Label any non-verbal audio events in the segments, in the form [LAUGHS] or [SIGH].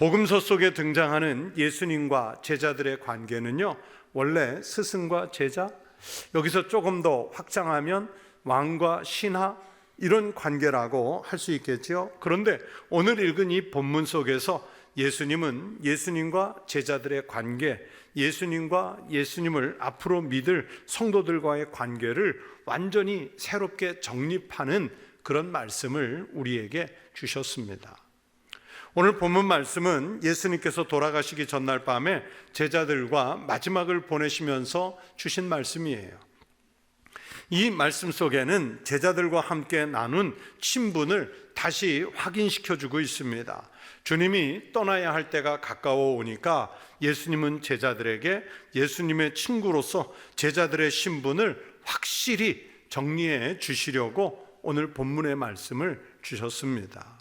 복음서 속에 등장하는 예수님과 제자들의 관계는요, 원래 스승과 제자, 여기서 조금 더 확장하면 왕과 신하, 이런 관계라고 할 수 있겠지요. 그런데 오늘 읽은 이 본문 속에서 예수님은 예수님과 제자들의 관계, 예수님과 예수님을 앞으로 믿을 성도들과의 관계를 완전히 새롭게 정립하는 그런 말씀을 우리에게 주셨습니다. 오늘 본문 말씀은 예수님께서 돌아가시기 전날 밤에 제자들과 마지막을 보내시면서 주신 말씀이에요. 이 말씀 속에는 제자들과 함께 나눈 친분을 다시 확인시켜 주고 있습니다. 주님이 떠나야 할 때가 가까워 오니까 예수님은 제자들에게 예수님의 친구로서 제자들의 신분을 확실히 정리해 주시려고 오늘 본문의 말씀을 주셨습니다.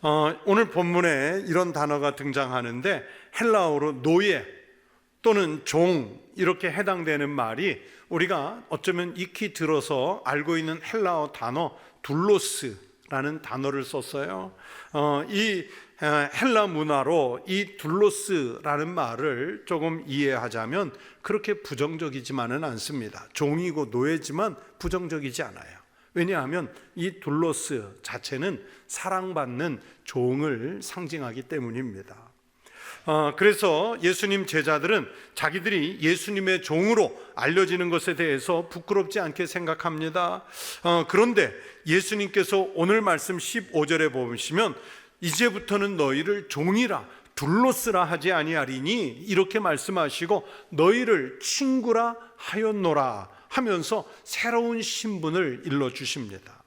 어, 오늘 본문에 이런 단어가 등장하는데 헬라어로 노예 또는 종 이렇게 해당되는 말이 우리가 어쩌면 익히 들어서 알고 있는 헬라어 단어 둘로스라는 단어를 썼어요. 어, 이 헬라 문화로 이 둘로스라는 말을 조금 이해하자면 그렇게 부정적이지만은 않습니다. 종이고 노예지만 부정적이지 않아요. 왜냐하면 이 둘로스 자체는 사랑받는 종을 상징하기 때문입니다. 어, 그래서 예수님 제자들은 자기들이 예수님의 종으로 알려지는 것에 대해서 부끄럽지 않게 생각합니다. 어, 그런데 예수님께서 오늘 말씀 15절에 보시면 이제부터는 너희를 종이라 둘로쓰라 하지 아니하리니 이렇게 말씀하시고 너희를 친구라 하였노라 하면서 새로운 신분을 일러 주십니다.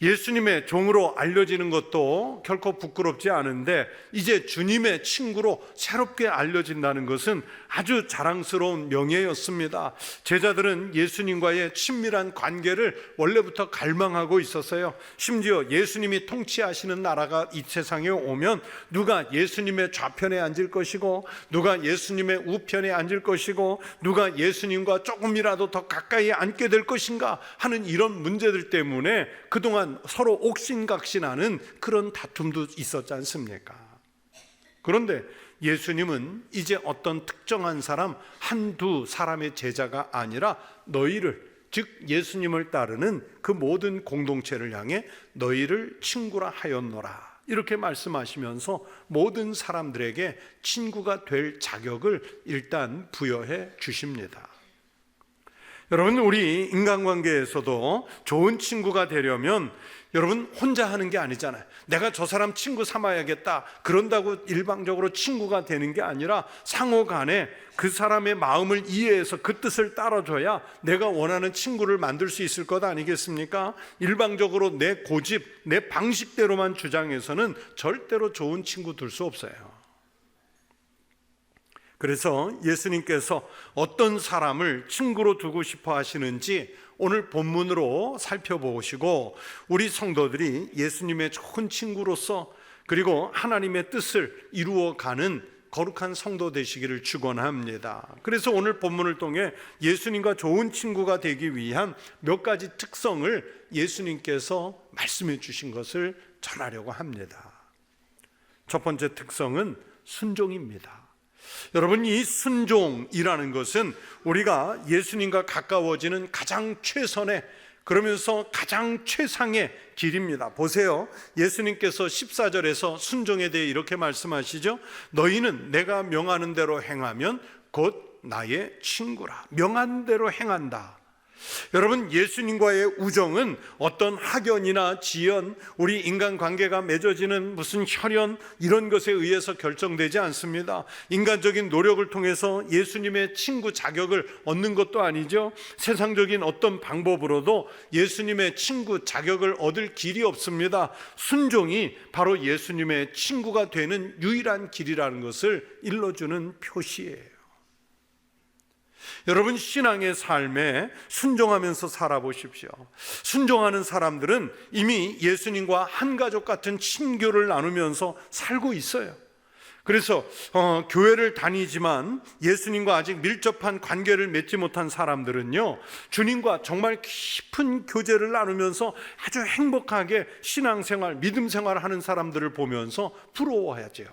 예수님의 종으로 알려지는 것도 결코 부끄럽지 않은데 이제 주님의 친구로 새롭게 알려진다는 것은 아주 자랑스러운 명예였습니다. 제자들은 예수님과의 친밀한 관계를 원래부터 갈망하고 있었어요. 심지어 예수님이 통치하시는 나라가 이 세상에 오면 누가 예수님의 좌편에 앉을 것이고 누가 예수님의 우편에 앉을 것이고 누가 예수님과 조금이라도 더 가까이 앉게 될 것인가 하는 이런 문제들 때문에 그동안 서로 옥신각신하는 그런 다툼도 있었지 않습니까? 그런데 예수님은 이제 어떤 특정한 사람 한두 사람의 제자가 아니라 너희를 즉 예수님을 따르는 그 모든 공동체를 향해 너희를 친구라 하였노라. 이렇게 말씀하시면서 모든 사람들에게 친구가 될 자격을 일단 부여해 주십니다. 여러분, 우리 인간관계에서도 좋은 친구가 되려면 여러분 혼자 하는 게 아니잖아요. 내가 저 사람 친구 삼아야겠다. 그런다고 일방적으로 친구가 되는 게 아니라 상호 간에 그 사람의 마음을 이해해서 그 뜻을 따라줘야 내가 원하는 친구를 만들 수 있을 것 아니겠습니까? 일방적으로 내 고집, 내 방식대로만 주장해서는 절대로 좋은 친구 둘 수 없어요. 그래서 예수님께서 어떤 사람을 친구로 두고 싶어 하시는지 오늘 본문으로 살펴보시고 우리 성도들이 예수님의 좋은 친구로서 그리고 하나님의 뜻을 이루어 가는 거룩한 성도 되시기를 축원합니다. 그래서 오늘 본문을 통해 예수님과 좋은 친구가 되기 위한 몇 가지 특성을 예수님께서 말씀해 주신 것을 전하려고 합니다. 첫 번째 특성은 순종입니다. 여러분 이 순종이라는 것은 우리가 예수님과 가까워지는 가장 최선의 그러면서 가장 최상의 길입니다. 보세요. 예수님께서 14절에서 순종에 대해 이렇게 말씀하시죠. 너희는 내가 명하는 대로 행하면 곧 나의 친구라. 명한 대로 행한다. 여러분 예수님과의 우정은 어떤 학연이나 지연, 우리 인간 관계가 맺어지는 무슨 혈연 이런 것에 의해서 결정되지 않습니다. 인간적인 노력을 통해서 예수님의 친구 자격을 얻는 것도 아니죠. 세상적인 어떤 방법으로도 예수님의 친구 자격을 얻을 길이 없습니다. 순종이 바로 예수님의 친구가 되는 유일한 길이라는 것을 일러주는 표시예요. 여러분 신앙의 삶에 순종하면서 살아보십시오. 순종하는 사람들은 이미 예수님과 한 가족 같은 친교를 나누면서 살고 있어요. 그래서 어, 교회를 다니지만 예수님과 아직 밀접한 관계를 맺지 못한 사람들은요 주님과 정말 깊은 교제를 나누면서 아주 행복하게 신앙생활, 믿음 생활 하는 사람들을 보면서 부러워하죠.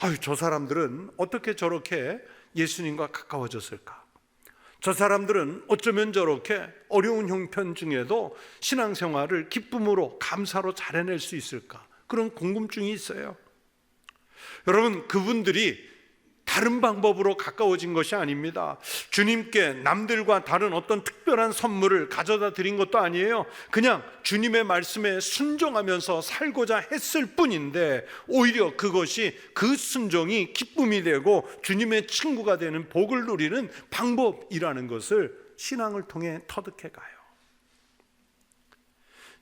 아유 저 사람들은 어떻게 저렇게 예수님과 가까워졌을까? 저 사람들은 어쩌면 저렇게 어려운 형편 중에도 신앙생활을 기쁨으로 감사로 잘 해낼 수 있을까? 그런 궁금증이 있어요. 여러분, 그분들이 다른 방법으로 가까워진 것이 아닙니다. 주님께 남들과 다른 어떤 특별한 선물을 가져다 드린 것도 아니에요. 그냥 주님의 말씀에 순종하면서 살고자 했을 뿐인데 오히려 그것이 그 순종이 기쁨이 되고 주님의 친구가 되는 복을 누리는 방법이라는 것을 신앙을 통해 터득해 가요.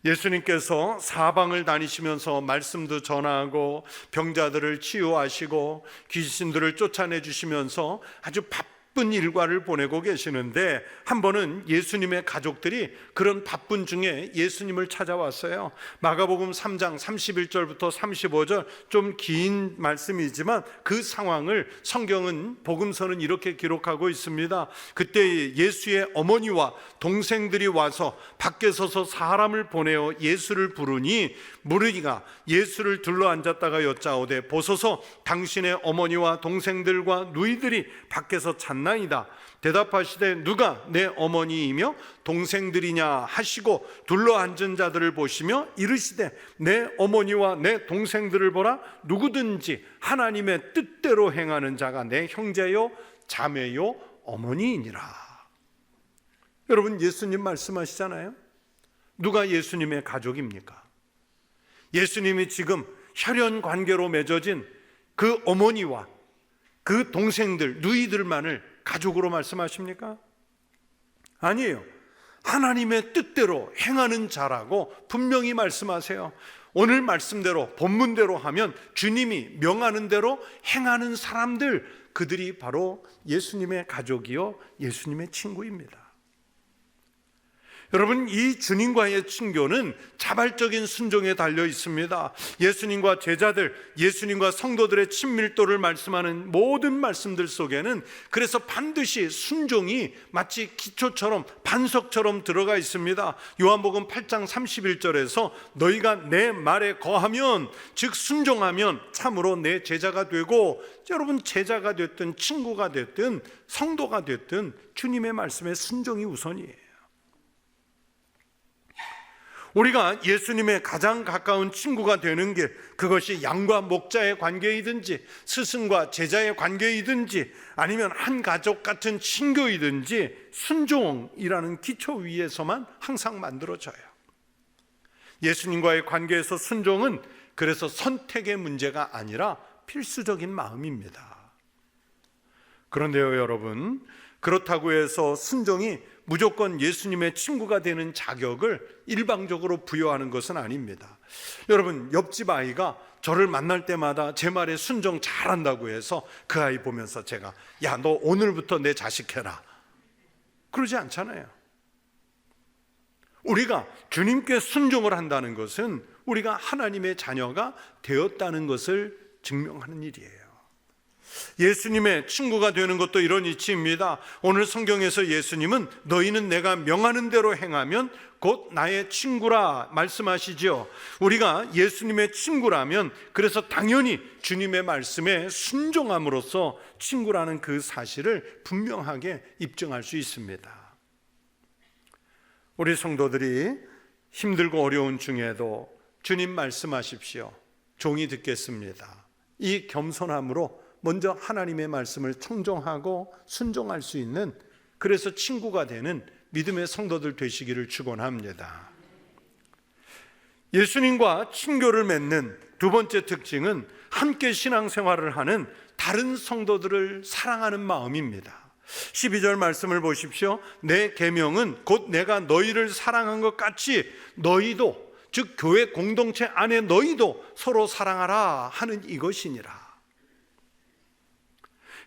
예수님께서 사방을 다니시면서 말씀도 전하고 병자들을 치유하시고 귀신들을 쫓아내 주시면서 아주 바쁜 일과를 보내고 계시는데 한 번은 예수님의 가족들이 그런 바쁜 중에 예수님을 찾아왔어요. 마가복음 3장 31절부터 35절 좀 긴 말씀이지만 그 상황을 성경은 복음서는 이렇게 기록하고 있습니다. 그때 예수의 어머니와 동생들이 와서 밖에 서서 사람을 보내어 예수를 부르니 무르기가 예수를 둘러 앉았다가 여짜오되 보소서 당신의 어머니와 동생들과 누이들이 밖에서 찾나 이다. 대답하시되 누가 내 어머니이며 동생들이냐 하시고 둘러 앉은 자들을 보시며 이르시되 내 어머니와 내 동생들을 보라 누구든지 하나님의 뜻대로 행하는 자가 내 형제요 자매요 어머니이니라. 여러분 예수님 말씀하시잖아요. 누가 예수님의 가족입니까? 예수님이 지금 혈연 관계로 맺어진 그 어머니와 그 동생들, 누이들만을 가족으로 말씀하십니까? 아니에요. 하나님의 뜻대로 행하는 자라고 분명히 말씀하세요. 오늘 말씀대로 본문대로 하면 주님이 명하는 대로 행하는 사람들 그들이 바로 예수님의 가족이요 예수님의 친구입니다. 여러분 이 주님과의 친교는 자발적인 순종에 달려 있습니다. 예수님과 제자들, 예수님과 성도들의 친밀도를 말씀하는 모든 말씀들 속에는 그래서 반드시 순종이 마치 기초처럼 반석처럼 들어가 있습니다. 요한복음 8장 31절에서 너희가 내 말에 거하면 즉 순종하면 참으로 내 제자가 되고 여러분 제자가 됐든 친구가 됐든 성도가 됐든 주님의 말씀에 순종이 우선이에요. 우리가 예수님의 가장 가까운 친구가 되는 게 그것이 양과 목자의 관계이든지 스승과 제자의 관계이든지 아니면 한 가족 같은 친교이든지 순종이라는 기초 위에서만 항상 만들어져요. 예수님과의 관계에서 순종은 그래서 선택의 문제가 아니라 필수적인 마음입니다. 그런데요, 여러분, 그렇다고 해서 순종이 무조건 예수님의 친구가 되는 자격을 일방적으로 부여하는 것은 아닙니다. 여러분, 옆집 아이가 저를 만날 때마다 제 말에 순종 잘한다고 해서 그 아이 보면서 제가 야, 너 오늘부터 내 자식 해라. 그러지 않잖아요. 우리가 주님께 순종을 한다는 것은 우리가 하나님의 자녀가 되었다는 것을 증명하는 일이에요. 예수님의 친구가 되는 것도 이런 이치입니다. 오늘 성경에서 예수님은 너희는 내가 명하는 대로 행하면 곧 나의 친구라 말씀하시죠. 우리가 예수님의 친구라면 그래서 당연히 주님의 말씀에 순종함으로써 친구라는 그 사실을 분명하게 입증할 수 있습니다. 우리 성도들이 힘들고 어려운 중에도 주님 말씀하십시오. 종이 듣겠습니다. 이 겸손함으로 먼저 하나님의 말씀을 청종하고 순종할 수 있는 그래서 친구가 되는 믿음의 성도들 되시기를 축원합니다. 예수님과 친교를 맺는 두 번째 특징은 함께 신앙생활을 하는 다른 성도들을 사랑하는 마음입니다. 12절 말씀을 보십시오. 내 계명은 곧 내가 너희를 사랑한 것 같이 너희도 즉 교회 공동체 안에 너희도 서로 사랑하라 하는 이것이니라.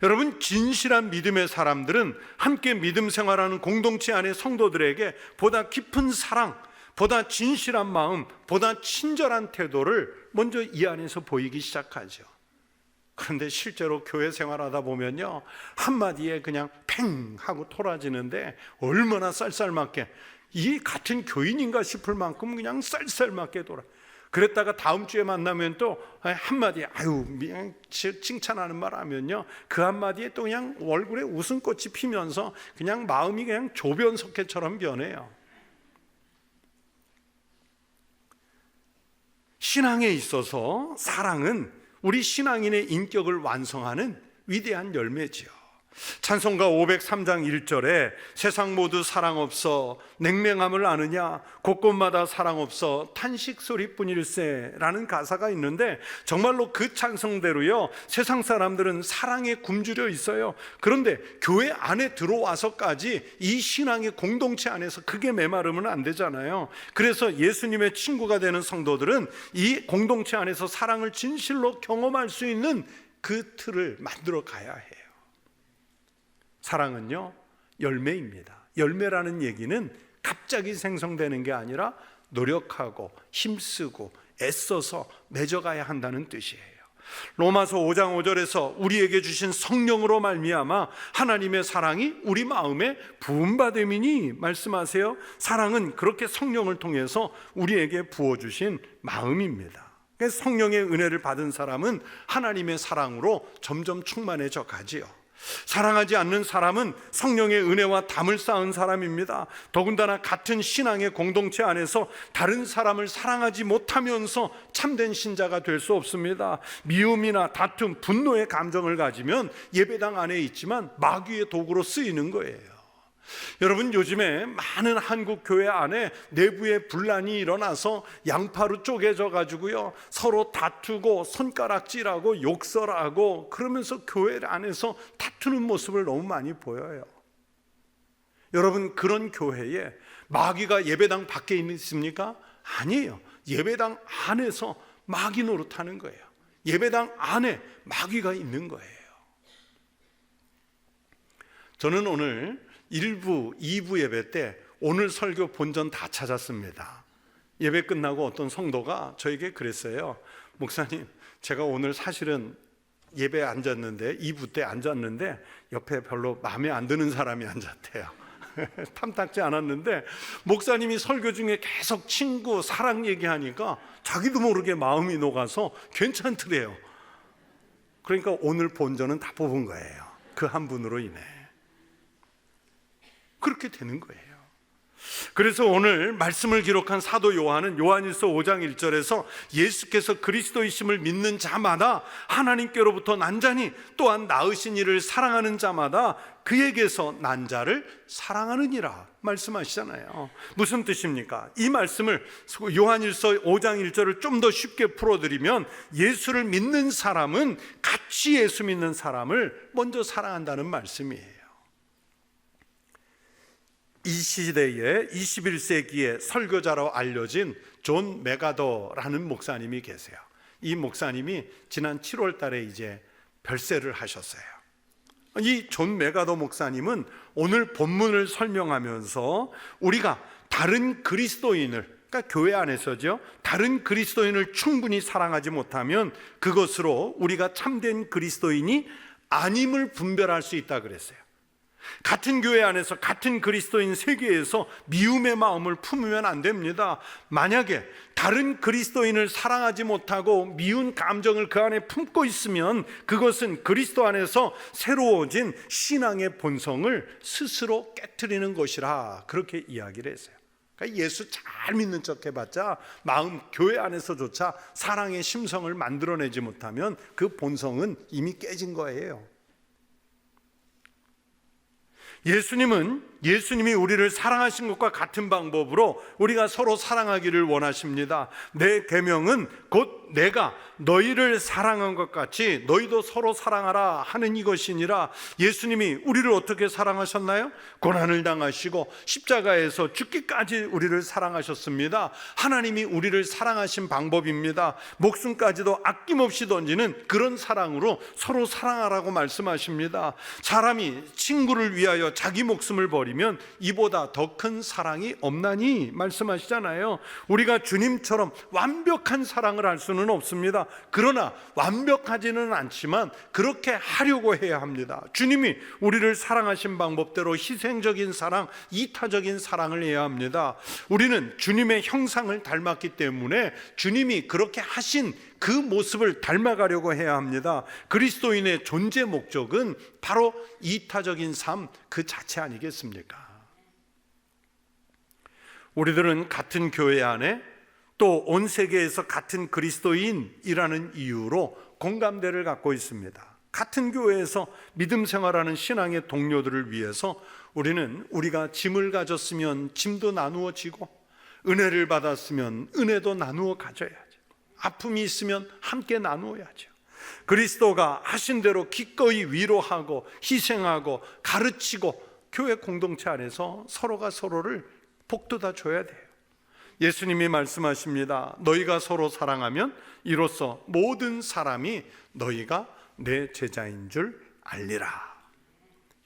여러분 진실한 믿음의 사람들은 함께 믿음 생활하는 공동체 안의 성도들에게 보다 깊은 사랑, 보다 진실한 마음, 보다 친절한 태도를 먼저 이 안에서 보이기 시작하죠. 그런데 실제로 교회 생활하다 보면요 한마디에 그냥 팽 하고 토라지는데 얼마나 쌀쌀맞게 이 같은 교인인가 싶을 만큼 그냥 쌀쌀맞게 돌아. 그랬다가 다음 주에 만나면 또 한마디 아유 그냥 칭찬하는 말 하면요 그 한마디에 또 그냥 얼굴에 웃음꽃이 피면서 그냥 마음이 그냥 조변석회처럼 변해요. 신앙에 있어서 사랑은 우리 신앙인의 인격을 완성하는 위대한 열매지요. 찬송가 503장 1절에 세상 모두 사랑 없어 냉랭함을 아느냐? 곳곳마다 사랑 없어 탄식 소리뿐일세라는 가사가 있는데 정말로 그 찬송대로요. 세상 사람들은 사랑에 굶주려 있어요. 그런데 교회 안에 들어와서까지 이 신앙의 공동체 안에서 그게 메마르면 안 되잖아요. 그래서 예수님의 친구가 되는 성도들은 이 공동체 안에서 사랑을 진실로 경험할 수 있는 그 틀을 만들어 가야 해요 사랑은요, 열매입니다. 열매라는 얘기는 갑자기 생성되는 게 아니라 노력하고 힘쓰고 애써서 맺어가야 한다는 뜻이에요. 로마서 5장 5절에서 우리에게 주신 성령으로 말미암아 하나님의 사랑이 우리 마음에 부음받음이니 말씀하세요. 사랑은 그렇게 성령을 통해서 우리에게 부어 주신 마음입니다. 성령의 은혜를 받은 사람은 하나님의 사랑으로 점점 충만해져 가지요. 사랑하지 않는 사람은 성령의 은혜와 담을 쌓은 사람입니다. 더군다나 같은 신앙의 공동체 안에서 다른 사람을 사랑하지 못하면서 참된 신자가 될 수 없습니다. 미움이나 다툼, 분노의 감정을 가지면 예배당 안에 있지만 마귀의 도구로 쓰이는 거예요. 여러분 요즘에 많은 한국 교회 안에 내부에 분란이 일어나서 양파로 쪼개져 가지고요 서로 다투고 손가락질하고 욕설하고 그러면서 교회 안에서 다투는 모습을 너무 많이 보여요. 여러분 그런 교회에 마귀가 예배당 밖에 있습니까? 아니에요. 예배당 안에서 마귀 노릇하는 거예요. 예배당 안에 마귀가 있는 거예요. 저는 오늘 1부, 2부 예배 때 오늘 설교 본전 다 찾았습니다. 예배 끝나고 어떤 성도가 저에게 그랬어요. 목사님, 제가 오늘 사실은 예배에 앉았는데 2부 때 앉았는데 옆에 별로 마음에 안 드는 사람이 앉았대요. [LAUGHS] 탐탁지 않았는데 목사님이 설교 중에 계속 친구 사랑 얘기하니까 자기도 모르게 마음이 녹아서 괜찮더래요. 그러니까 오늘 본전은 다 뽑은 거예요. 그 한 분으로 인해. 그렇게 되는 거예요. 그래서 오늘 말씀을 기록한 사도 요한은 요한일서 5장 1절에서 예수께서 그리스도이심을 믿는 자마다 하나님께로부터 난 자니 또한 나으신 이를 사랑하는 자마다 그에게서 난 자를 사랑하느니라 말씀하시잖아요. 무슨 뜻입니까? 이 말씀을 요한일서 5장 1절을 좀 더 쉽게 풀어드리면 예수를 믿는 사람은 같이 예수 믿는 사람을 먼저 사랑한다는 말씀이에요. 이 시대에 21세기의 설교자로 알려진 존 메가더라는 목사님이 계세요. 이 목사님이 지난 7월 달에 이제 별세를 하셨어요. 이 존 메가더 목사님은 오늘 본문을 설명하면서 우리가 다른 그리스도인을 그러니까 교회 안에서죠. 다른 그리스도인을 충분히 사랑하지 못하면 그것으로 우리가 참된 그리스도인이 아님을 분별할 수 있다 그랬어요. 같은 교회 안에서 같은 그리스도인 세계에서 미움의 마음을 품으면 안 됩니다. 만약에 다른 그리스도인을 사랑하지 못하고 미운 감정을 그 안에 품고 있으면 그것은 그리스도 안에서 새로워진 신앙의 본성을 스스로 깨뜨리는 것이라 그렇게 이야기를 했어요. 그러니까 예수 잘 믿는 척 해봤자 마음 교회 안에서조차 사랑의 심성을 만들어내지 못하면 그 본성은 이미 깨진 거예요. 예수님은 예수님이 우리를 사랑하신 것과 같은 방법으로 우리가 서로 사랑하기를 원하십니다. 내 계명은 곧 내가 너희를 사랑한 것 같이 너희도 서로 사랑하라 하는 이것이니라. 예수님이 우리를 어떻게 사랑하셨나요? 고난을 당하시고 십자가에서 죽기까지 우리를 사랑하셨습니다. 하나님이 우리를 사랑하신 방법입니다. 목숨까지도 아낌없이 던지는 그런 사랑으로 서로 사랑하라고 말씀하십니다. 사람이 친구를 위하여 자기 목숨을 버리 버리면 이보다 더 큰 사랑이 없나니 말씀하시잖아요. 우리가 주님처럼 완벽한 사랑을 할 수는 없습니다. 그러나 완벽하지는 않지만 그렇게 하려고 해야 합니다. 주님이 우리를 사랑하신 방법대로 희생적인 사랑, 이타적인 사랑을 해야 합니다. 우리는 주님의 형상을 닮았기 때문에 주님이 그렇게 하신 그 모습을 닮아가려고 해야 합니다. 그리스도인의 존재 목적은 바로 이타적인 삶 그 자체 아니겠습니까? 우리들은 같은 교회 안에 또 온 세계에서 같은 그리스도인이라는 이유로 공감대를 갖고 있습니다. 같은 교회에서 믿음 생활하는 신앙의 동료들을 위해서 우리는 우리가 짐을 가졌으면 짐도 나누어 지고 은혜를 받았으면 은혜도 나누어 가져야죠. 아픔이 있으면 함께 나누어야죠. 그리스도가 하신 대로 기꺼이 위로하고 희생하고 가르치고 교회 공동체 안에서 서로가 서로를 복돋아 줘야 돼요. 예수님이 말씀하십니다. 너희가 서로 사랑하면 이로써 모든 사람이 너희가 내 제자인 줄 알리라.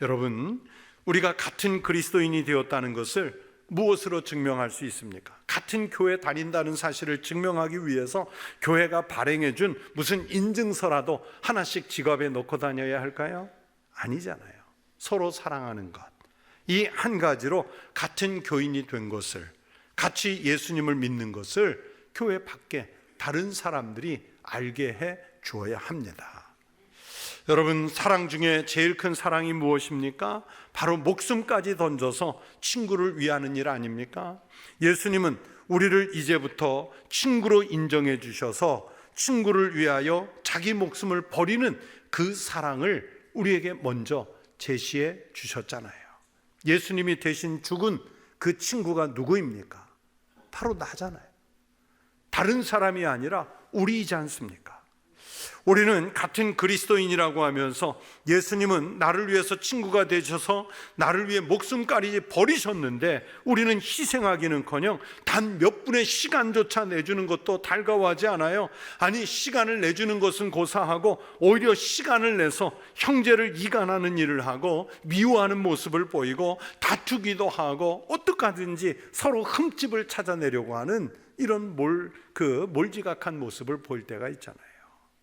여러분, 우리가 같은 그리스도인이 되었다는 것을 무엇으로 증명할 수 있습니까? 같은 교회 다닌다는 사실을 증명하기 위해서 교회가 발행해 준 무슨 인증서라도 하나씩 지갑에 넣고 다녀야 할까요? 아니잖아요. 서로 사랑하는 것. 이 한 가지로 같은 교인이 된 것을 같이 예수님을 믿는 것을 교회 밖에 다른 사람들이 알게 해 주어야 합니다. 여러분 사랑 중에 제일 큰 사랑이 무엇입니까? 바로 목숨까지 던져서 친구를 위하는 일 아닙니까? 예수님은 우리를 이제부터 친구로 인정해 주셔서 친구를 위하여 자기 목숨을 버리는 그 사랑을 우리에게 먼저 제시해 주셨잖아요. 예수님이 대신 죽은 그 친구가 누구입니까? 바로 나잖아요. 다른 사람이 아니라 우리이지 않습니까? 우리는 같은 그리스도인이라고 하면서 예수님은 나를 위해서 친구가 되셔서 나를 위해 목숨까지 버리셨는데 우리는 희생하기는커녕 단 몇 분의 시간조차 내주는 것도 달가워하지 않아요. 아니 시간을 내주는 것은 고사하고 오히려 시간을 내서 형제를 이간하는 일을 하고 미워하는 모습을 보이고 다투기도 하고 어떡하든지 서로 흠집을 찾아내려고 하는 이런 몰 그 몰지각한 모습을 보일 때가 있잖아요.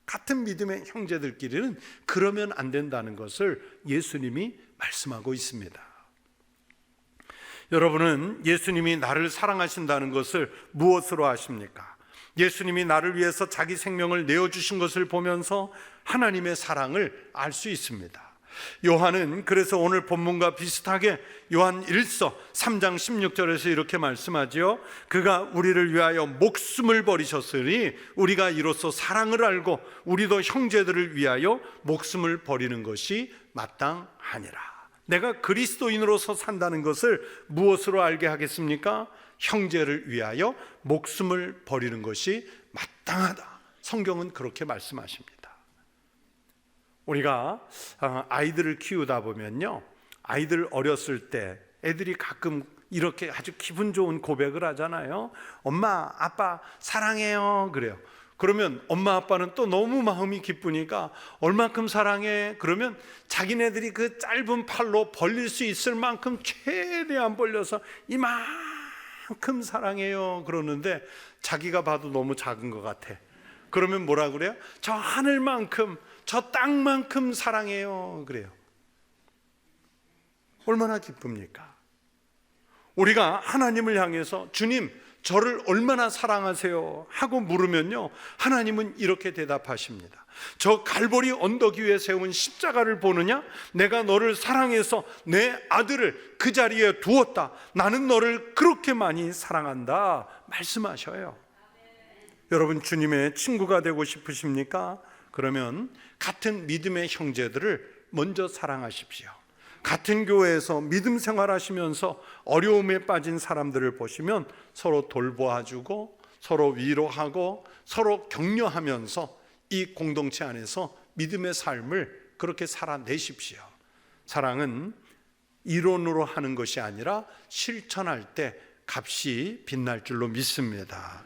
같은 믿음의 형제들끼리는 그러면 안 된다는 것을 예수님이 말씀하고 있습니다. 여러분은 예수님이 나를 사랑하신다는 것을 무엇으로 아십니까? 예수님이 나를 위해서 자기 생명을 내어주신 것을 보면서 하나님의 사랑을 알 수 있습니다. 요한은 그래서 오늘 본문과 비슷하게 요한 1서 3장 16절에서 이렇게 말씀하지요. 그가 우리를 위하여 목숨을 버리셨으니 우리가 이로써 사랑을 알고 우리도 형제들을 위하여 목숨을 버리는 것이 마땅하니라. 내가 그리스도인으로서 산다는 것을 무엇으로 알게 하겠습니까? 형제를 위하여 목숨을 버리는 것이 마땅하다. 성경은 그렇게 말씀하십니다. 우리가 어, 아이들을 키우다 보면요. 아이들 어렸을 때 애들이 가끔 이렇게 아주 기분 좋은 고백을 하잖아요. 엄마, 아빠 사랑해요. 그래요. 그러면 엄마 아빠는 또 너무 마음이 기쁘니까 얼만큼 사랑해? 그러면 자기네들이 그 짧은 팔로 벌릴 수 있을 만큼 최대한 벌려서 이만큼 사랑해요. 그러는데 자기가 봐도 너무 작은 것 같아. 그러면 뭐라 그래요? 저 하늘만큼 저 땅만큼 사랑해요. 그래요. 얼마나 기쁩니까? 우리가 하나님을 향해서 주님, 저를 얼마나 사랑하세요? 하고 물으면요. 하나님은 이렇게 대답하십니다. 저 갈보리 언덕 위에 세운 십자가를 보느냐? 내가 너를 사랑해서 내 아들을 그 자리에 두었다. 나는 너를 그렇게 많이 사랑한다. 말씀하셔요. 여러분 주님의 친구가 되고 싶으십니까? 그러면 같은 믿음의 형제들을 먼저 사랑하십시오. 같은 교회에서 믿음 생활하시면서 어려움에 빠진 사람들을 보시면 서로 돌보아주고 서로 위로하고 서로 격려하면서 이 공동체 안에서 믿음의 삶을 그렇게 살아내십시오. 사랑은 이론으로 하는 것이 아니라 실천할 때 값이 빛날 줄로 믿습니다.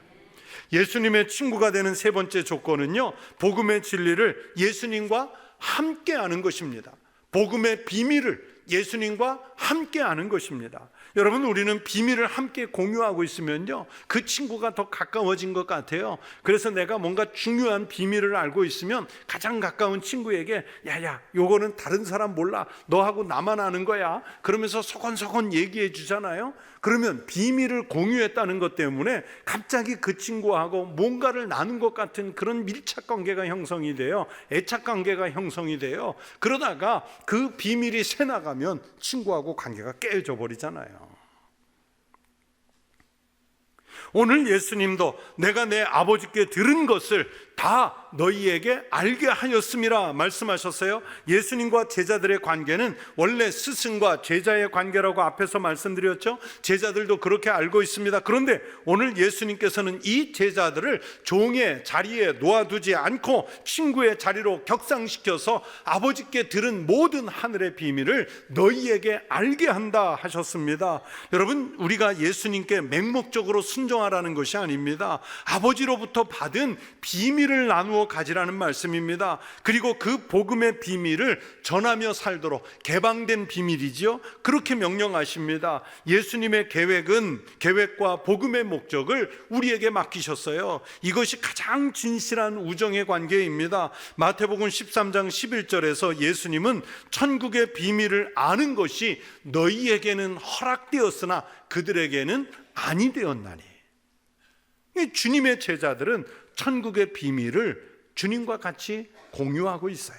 예수님의 친구가 되는 세 번째 조건은요, 복음의 진리를 예수님과 함께 하는 것입니다. 복음의 비밀을 예수님과 함께 하는 것입니다. 여러분, 우리는 비밀을 함께 공유하고 있으면요, 그 친구가 더 가까워진 것 같아요. 그래서 내가 뭔가 중요한 비밀을 알고 있으면 가장 가까운 친구에게, 야, 야, 요거는 다른 사람 몰라. 너하고 나만 아는 거야. 그러면서 소곤소곤 얘기해 주잖아요. 그러면 비밀을 공유했다는 것 때문에 갑자기 그 친구하고 뭔가를 나눈 것 같은 그런 밀착 관계가 형성이 돼요. 애착 관계가 형성이 돼요. 그러다가 그 비밀이 새 나가면 친구하고 관계가 깨져 버리잖아요. 오늘 예수님도 내가 내 아버지께 들은 것을 다 너희에게 알게 하였음이라 말씀하셨어요. 예수님과 제자들의 관계는 원래 스승과 제자의 관계라고 앞에서 말씀드렸죠. 제자들도 그렇게 알고 있습니다. 그런데 오늘 예수님께서는 이 제자들을 종의 자리에 놓아두지 않고 친구의 자리로 격상시켜서 아버지께 들은 모든 하늘의 비밀을 너희에게 알게 한다 하셨습니다. 여러분, 우리가 예수님께 맹목적으로 순종하라는 것이 아닙니다. 아버지로부터 받은 비밀 을 나누어 가지라는 말씀입니다. 그리고 그 복음의 비밀을 전하며 살도록 개방된 비밀이지요. 그렇게 명령하십니다. 예수님의 계획은 계획과 복음의 목적을 우리에게 맡기셨어요. 이것이 가장 진실한 우정의 관계입니다. 마태복음 13장 11절에서 예수님은 천국의 비밀을 아는 것이 너희에게는 허락되었으나 그들에게는 아니 되었나니. 이 주님의 제자들은 천국의 비밀을 주님과 같이 공유하고 있어요.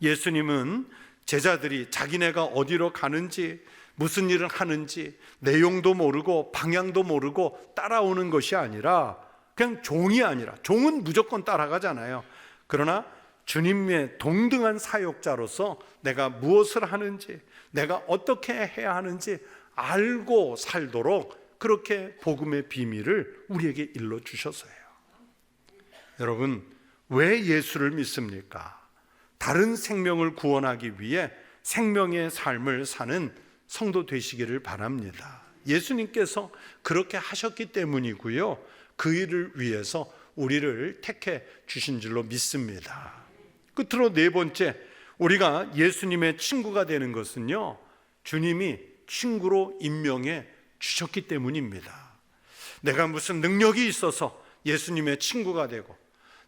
예수님은 제자들이 자기네가 어디로 가는지 무슨 일을 하는지 내용도 모르고 방향도 모르고 따라오는 것이 아니라 그냥 종이 아니라 종은 무조건 따라가잖아요. 그러나 주님의 동등한 사역자로서 내가 무엇을 하는지 내가 어떻게 해야 하는지 알고 살도록 그렇게 복음의 비밀을 우리에게 일러 주셨어요. 여러분, 왜 예수를 믿습니까? 다른 생명을 구원하기 위해 생명의 삶을 사는 성도 되시기를 바랍니다. 예수님께서 그렇게 하셨기 때문이고요. 그 일을 위해서 우리를 택해 주신 줄로 믿습니다. 끝으로 네 번째, 우리가 예수님의 친구가 되는 것은요, 주님이 친구로 임명해 주셨기 때문입니다. 내가 무슨 능력이 있어서 예수님의 친구가 되고,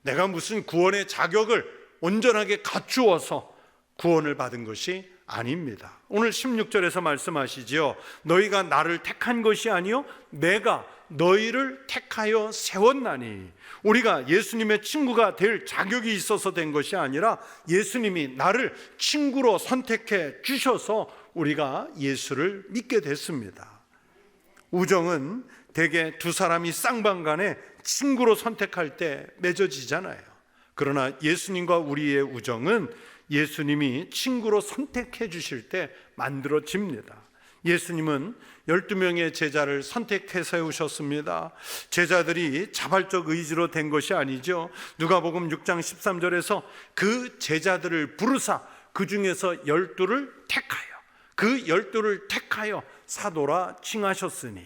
내가 무슨 구원의 자격을 온전하게 갖추어서 구원을 받은 것이 아닙니다. 오늘 16절에서 말씀하시지요. 너희가 나를 택한 것이 아니요 내가 너희를 택하여 세웠나니 우리가 예수님의 친구가 될 자격이 있어서 된 것이 아니라 예수님이 나를 친구로 선택해 주셔서 우리가 예수를 믿게 됐습니다. 우정은 대개 두 사람이 쌍방간에 친구로 선택할 때 맺어지잖아요. 그러나 예수님과 우리의 우정은 예수님이 친구로 선택해 주실 때 만들어집니다. 예수님은 12명의 제자를 선택해 세우셨습니다. 제자들이 자발적 의지로 된 것이 아니죠. 누가복음 6장 13절에서 그 제자들을 부르사 그 중에서 12를 택하여 그 12를 택하여 사도라 칭하셨으니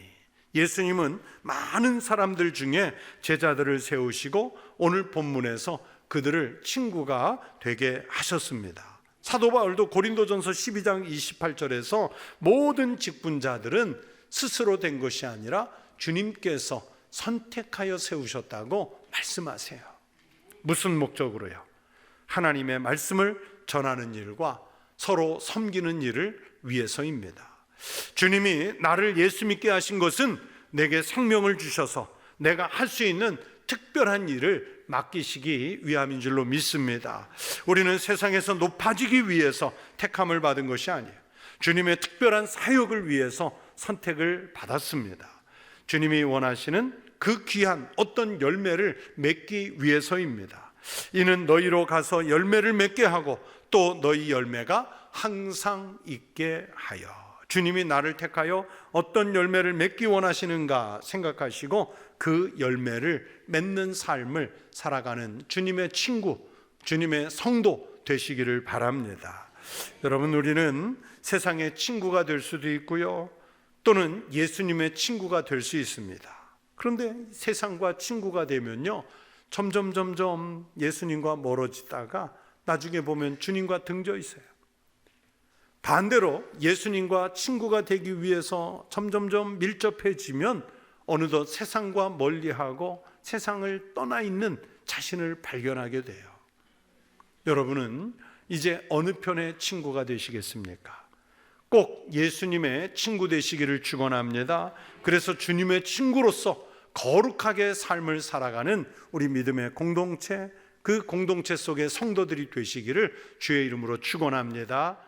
예수님은 많은 사람들 중에 제자들을 세우시고 오늘 본문에서 그들을 친구가 되게 하셨습니다. 사도 바울도 고린도전서 12장 28절에서 모든 직분자들은 스스로 된 것이 아니라 주님께서 선택하여 세우셨다고 말씀하세요. 무슨 목적으로요? 하나님의 말씀을 전하는 일과 서로 섬기는 일을 위해서입니다. 주님이 나를 예수 믿게 하신 것은 내게 생명을 주셔서 내가 할 수 있는 특별한 일을 맡기시기 위함인 줄로 믿습니다. 우리는 세상에서 높아지기 위해서 택함을 받은 것이 아니에요. 주님의 특별한 사역을 위해서 선택을 받았습니다. 주님이 원하시는 그 귀한 어떤 열매를 맺기 위해서입니다. 이는 너희로 가서 열매를 맺게 하고 또 너희 열매가 항상 있게 하여. 주님이 나를 택하여 어떤 열매를 맺기 원하시는가 생각하시고 그 열매를 맺는 삶을 살아가는 주님의 친구, 주님의 성도 되시기를 바랍니다. 여러분, 우리는 세상의 친구가 될 수도 있고요. 또는 예수님의 친구가 될 수 있습니다. 그런데 세상과 친구가 되면요. 점점 점점 예수님과 멀어지다가 나중에 보면 주님과 등져 있어요. 반대로 예수님과 친구가 되기 위해서 점점점 밀접해지면 어느덧 세상과 멀리하고 세상을 떠나 있는 자신을 발견하게 돼요. 여러분은 이제 어느 편의 친구가 되시겠습니까? 꼭 예수님의 친구 되시기를 축원합니다. 그래서 주님의 친구로서 거룩하게 삶을 살아가는 우리 믿음의 공동체 그 공동체 속의 성도들이 되시기를 주의 이름으로 축원합니다.